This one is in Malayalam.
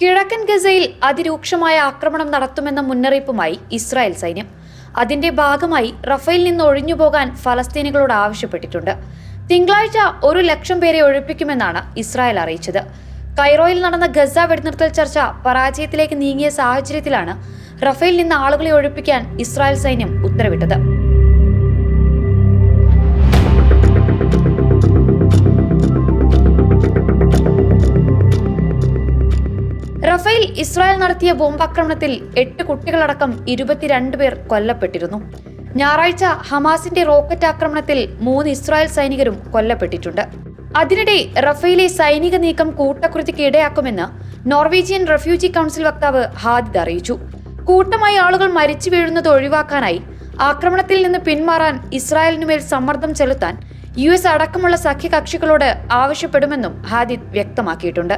കിഴക്കൻ ഗസയിൽ അതിരൂക്ഷമായ ആക്രമണം നടത്തുമെന്ന മുന്നറിയിപ്പുമായി ഇസ്രായേൽ സൈന്യം. അതിന്റെ ഭാഗമായി റഫേൽ നിന്ന് ഒഴിഞ്ഞുപോകാൻ ഫലസ്തീനികളോട് ആവശ്യപ്പെട്ടിട്ടുണ്ട്. തിങ്കളാഴ്ച ഒരു ലക്ഷം പേരെ ഒഴിപ്പിക്കുമെന്നാണ് ഇസ്രായേൽ അറിയിച്ചത്. കൈറോയിൽ നടന്ന ഗസ വെടിനിർത്തൽ ചർച്ച പരാജയത്തിലേക്ക് നീങ്ങിയ സാഹചര്യത്തിലാണ് റഫേൽ നിന്ന് ആളുകളെ ഒഴിപ്പിക്കാൻ ഇസ്രായേൽ സൈന്യം ഉത്തരവിട്ടത്. റഫേൽ ഇസ്രായേൽ നടത്തിയ ബോംബാക്രമണത്തിൽ എട്ട് കുട്ടികളടക്കം ഇരുപത്തിരണ്ട് പേർ കൊല്ലപ്പെട്ടിരുന്നു. ഞായറാഴ്ച ഹമാസിന്റെ റോക്കറ്റ് ആക്രമണത്തിൽ മൂന്ന് ഇസ്രായേൽ സൈനികരും കൊല്ലപ്പെട്ടിട്ടുണ്ട്. അതിനിടെ റഫേലെ സൈനിക നീക്കം കൂട്ടക്കുരുതിക്ക് ഇടയാക്കുമെന്ന് നോർവീജിയൻ റെഫ്യൂജി കൗൺസിൽ വക്താവ് ഹാദിദ് അറിയിച്ചു. കൂട്ടമായി ആളുകൾ മരിച്ചു വീഴുന്നത് ഒഴിവാക്കാനായി ആക്രമണത്തിൽ നിന്ന് പിന്മാറാൻ ഇസ്രായേലിനുമേൽ സമ്മർദ്ദം ചെലുത്താൻ യു എസ് അടക്കമുള്ള സഖ്യകക്ഷികളോട് ആവശ്യപ്പെടുമെന്നും ഹാദിദ് വ്യക്തമാക്കിയിട്ടുണ്ട്.